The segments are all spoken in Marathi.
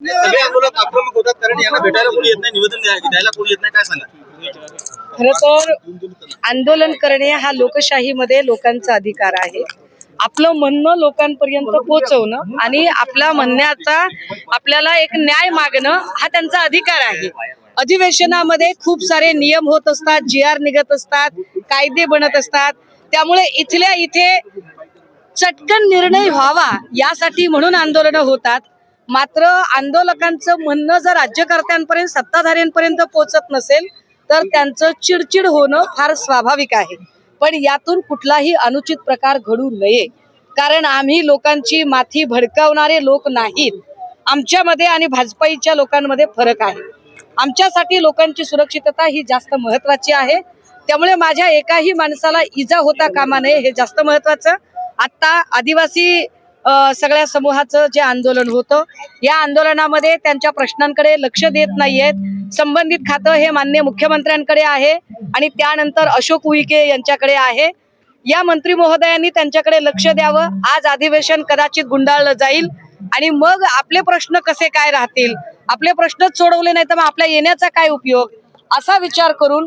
सगळे आंदोलक आक्रमक होतात कारण यांना भेटायला कोणी येत नाही निवेदन द्यायला कोणी येत नाही काय सांगा? खर तर आंदोलन करणे हा लोकशाहीमध्ये लोकांचा अधिकार आहे. आपलं म्हणणं लोकांपर्यंत पोहोचवणं आणि आपला म्हणण्याचा आपल्याला एक न्याय मागणं हा त्यांचा अधिकार आहे. अधिवेशनामध्ये खूप सारे नियम होत असतात जी आर निघत असतात कायदे बनत असतात. त्यामुळे इथल्या इथे चटकन निर्णय व्हावा यासाठी म्हणून आंदोलनं होतात. मात्र आंदोलकांचं म्हणणं जर राज्यकर्त्यांपर्यंत सत्ताधाऱ्यांपर्यंत पोहोचत नसेल तर त्यांचं चिडचिड होणं फार स्वाभाविक आहे. पण यातून कुठलाही अनुचित प्रकार घडू नये. कारण आम्ही लोकांची माथी भडकावणारे लोक नाहीत. आमच्यामध्ये आणि भाजपाईच्या लोकांमध्ये फरक आहे. आमच्यासाठी लोकांची सुरक्षितता ही जास्त महत्वाची आहे. त्यामुळे माझ्या एकाही माणसाला इजा होता कामा नये हे जास्त महत्वाचं आत्ता आदिवासी सगळ्या समूहाचं जे आंदोलन होतं या आंदोलनामध्ये त्यांच्या प्रश्नांकडे लक्ष देत नाहीयेत. संबंधित खातं हे मान्य मुख्यमंत्र्यांकडे आहे आणि त्यानंतर अशोक उईके यांच्याकडे आहे. या मंत्री महोदयांनी त्यांच्याकडे लक्ष द्यावं. आज अधिवेशन कदाचित गुंडाळलं जाईल आणि मग आपले प्रश्न कसे काय राहतील? आपले प्रश्नच सोडवले नाही तर मग आपल्या येण्याचा काय उपयोग? असा विचार करून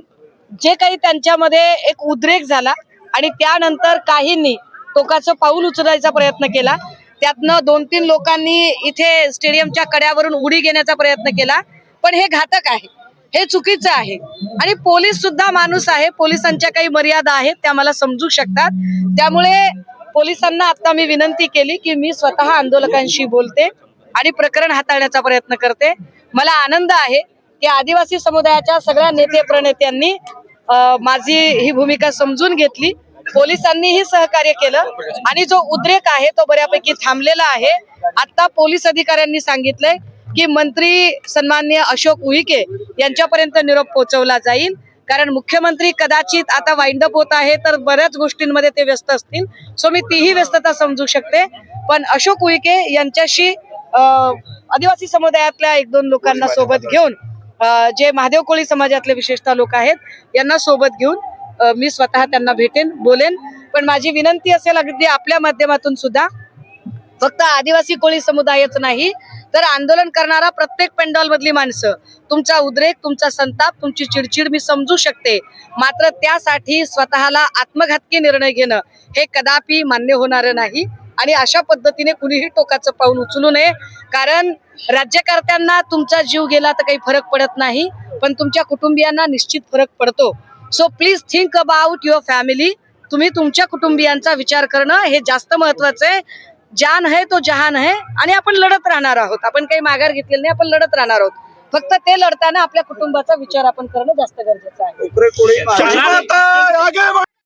जे काही त्यांच्यामध्ये एक उद्रेक झाला आणि त्यानंतर काहींनी टोकाचं पाऊल उचलायचा प्रयत्न केला. त्यातनं दोन तीन लोकांनी इथे स्टेडियमच्या कड्यावरून उडी घेण्याचा प्रयत्न केला. पण हे घातक आहे. हे चुकीचं आहे. आणि पोलीस सुद्धा माणूस आहे. पोलिसांच्या काही मर्यादा आहेत त्या मला समजू शकतात. त्यामुळे पोलिसांना आता मी विनंती केली की मी स्वतः आंदोलकांशी बोलते आणि प्रकरण हाताळण्याचा प्रयत्न करते. मला आनंद आहे की आदिवासी समुदायाच्या सगळ्या नेते प्रणेत्यांनी माझी ही भूमिका समजून घेतली. पोलिसांनीही सहकार्य केलं. आणि जो उद्रेक आहे तो बऱ्यापैकी थांबलेला आहे. आता पोलीस अधिकाऱ्यांनी सांगितलंय की मंत्री सन्मान्य अशोक उईके यांच्यापर्यंत निरोप पोहोचवला जाईल. कारण मुख्यमंत्री कदाचित आता वाइंड अप होत आहे तर बऱ्याच गोष्टींमध्ये ते व्यस्त असतील. सो मी तीही व्यस्तता समजू शकते. पण अशोक उईके यांच्याशी आदिवासी समुदायातल्या एक दोन लोकांना सोबत घेऊन जे महादेव कोळी समाजातले विशेषतः लोक आहेत यांना सोबत घेऊन मी स्वतः त्यांना भेटेन बोलेन. पण माझी विनंती असेल अगदी आपल्या माध्यमातून सुद्धा फक्त आदिवासी कोळी समुदायच नाही तर आंदोलन करणारा प्रत्येक पेंडॉल मधली माणसं तुमचा उद्रेक तुमचा संताप तुमची चिडचिड मी समजू शकते. मात्र त्यासाठी स्वतःला आत्मघातकी निर्णय घेणं हे कदापि मान्य होणारं नाही आणि अशा पद्धतीने कुणीही टोकाचं पाऊल उचलू नये. कारण राज्यकर्त्यांना तुमचा जीव गेला तर काही फरक पडत नाही पण तुमच्या कुटुंबियांना निश्चित फरक पडतो. So please think about your family तुम्ही तुमच्या कुटुंबियांचा विचार करणं हे जास्त महत्वाचं आहे. जान है तो जहान है आणि आपण लढत राहणार आहोत. आपण काही माघार घेतलेली नाही आपण लढत राहणार आहोत. फक्त ते लढताना आपल्या कुटुंबाचा विचार आपण करणं जास्त गरजेचं आहे.